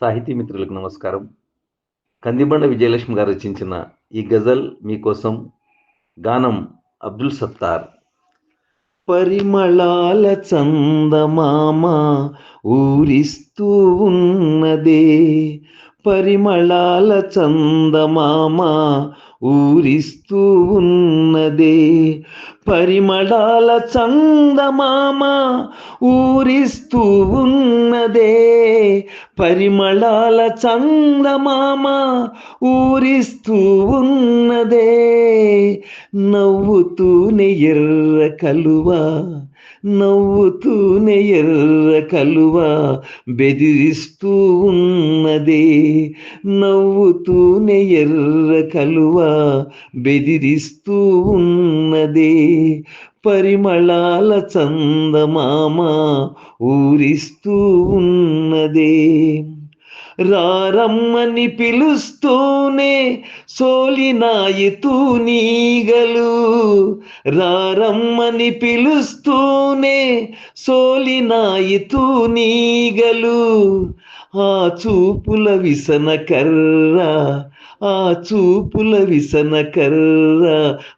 సాహితీ మిత్రులకు నమస్కారం. కందిబండ విజయలక్ష్మి గారు రచించిన ఈ గజల్ మీకోసం గానం అబ్దుల్ సత్తార్. పరిమళాల చందమామ ఊరిస్తూ ఉన్నదే. పరిమళాల చందమామ ఊరిస్తూ ఉన్నదే. పరిమళాల చందమామ ఊరిస్తూ ఉన్నదే. పరిమళాల చందమామ ఊరిస్తూ ఉన్నదే. నవ్వుతూనే ఎర్ర కలువ నవ్వుతూనే ఎర్ర కలువ బెదిరిస్తూ ఉన్నదే. నవ్వుతూనే ఎర్ర కలువ బెదిరిస్తూ ఉన్నదే. పరిమళాల చందమామ ఊరిస్తూ ఉన్నదే. రారమ్మని పిలుస్తూనే సోలినాయితూ నీగలు. రారమ్మని పిలుస్తూనే సోలినాయితూ తూనీగలు ఆ చూపుల విసన కర్ర ఆ చూపుల విసన కర్ర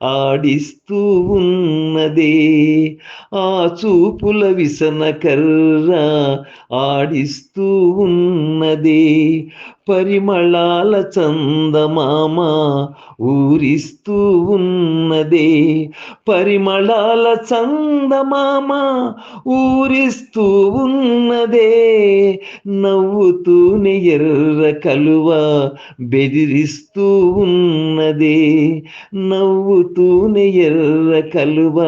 ఆడిస్తూ ఉన్నదే. ఆ చూపుల విసన కర్ర ఆడిస్తూ ఉన్నదే. పరిమళాల చందమామ ఊరిస్తూ ఉన్నదే. పరిమళాల చందమామ ఊరిస్తూ ఉన్నదే. నవ్వుతూనే ఎర్ర కలువ బెదిరిస్తూ ఉన్నదే. నవ్వుతూనే ఎర్ర కలువ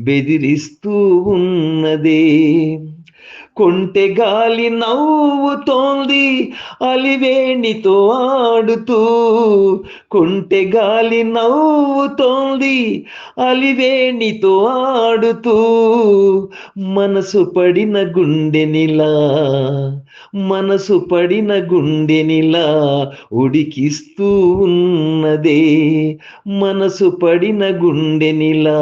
బెదిరిస్తూ ఉన్నదే. కొంటె గాలి నవ్వుతోంది అలివేణితో ఆడుతూ. కొంటె గాలి నవ్వుతోంది అలివేణితో ఆడుతూ. మనసు పడిన గుండెనిలా మనసు పడిన గుండెనిలా ఉడికిస్తూ ఉన్నదే. మనసు పడిన గుండెనిలా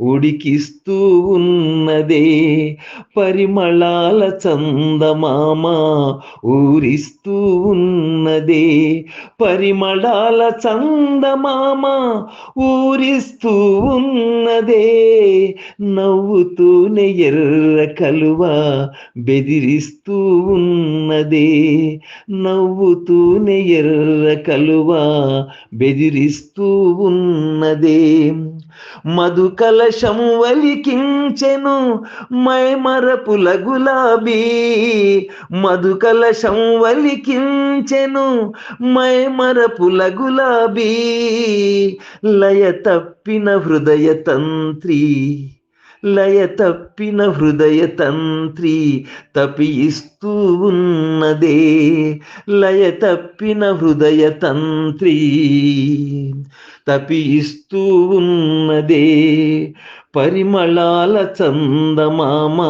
ఉడికిస్తూ ఉన్నదే. పరిమళాల చందమామ ఊరిస్తూ ఉన్నదే. పరిమళాల చందమామ ఊరిస్తూ ఉన్నదే. నవ్వుతూనే ఎర్ర కలువ బెదిరిస్తూ ఉన్నదే. నవ్వుతూనే ఎర్ర కలువ బెదిరిస్తూ ఉన్నదే. మధు కలశం వలికించెను మైమరపుల గులాబీ మధు కలశం వలికించెను మైమరపుల గులాబీ లయ తప్పిన హృదయ తంత్రి. లయ తప్పిన హృదయ తంత్రి తపిస్తూ ఉన్నదే. లయ తప్పిన హృదయ తంత్రి తపిస్తూ ఉన్నదే. పరిమళాల చందమామ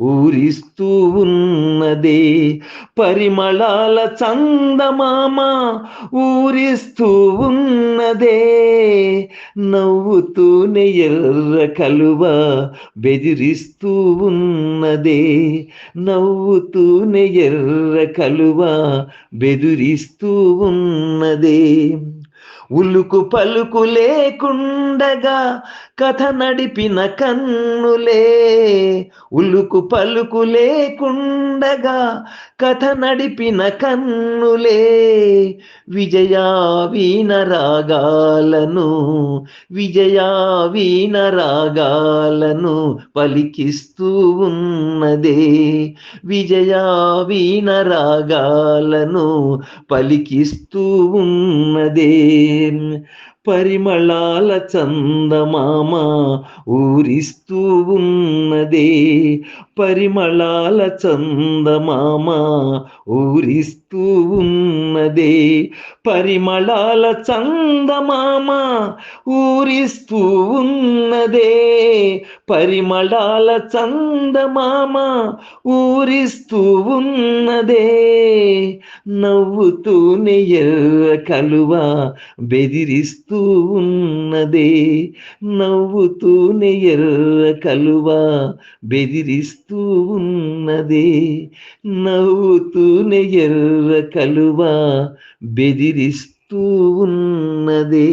ఊరిస్తూ ఉన్నదే. పరిమళాల చందమామ ఊరిస్తూ ఉన్నదే. నవ్వుతూనే ఎర్ర కలువ బెదిరిస్తూ ఉన్నదే. నవ్వుతూనే ఎర్ర కలువ బెదిరిస్తూ ఉన్నదే. ఉలుకు పలుకు లేకుండగా కథ నడిపిన కన్నులే. ఉలుకు పలుకు లేకుండగా కథ నడిపిన కన్నులే. విజయా వీణ రాగాలను విజయా వీణ రాగాలను పలికిస్తూ ఉన్నదే. విజయా వీణ రాగాలను పలికిస్తూ ఉన్నదే. ähm, పరిమళాల చందమామ ఊరిస్తూ ఉన్నదే. పరిమళాల చందమామ ఊరిస్తూ ఉన్నదే. పరిమళాల చందమామ ఊరిస్తూ ఉన్నదే. పరిమళాల చందమామ ఊరిస్తూ ఉన్నదే. నవ్వుతూనే ఎర్ర కలువ బెదిరిస్తూ బెదిరిస్తూ ఉన్నదే నవ్వుతూనే ఎర్ర కలువ బెదిరిస్తూ ఉన్నదే నవ్వుతూనే ఎర్ర కలువ బెదిరిస్తూ ఉన్నదే.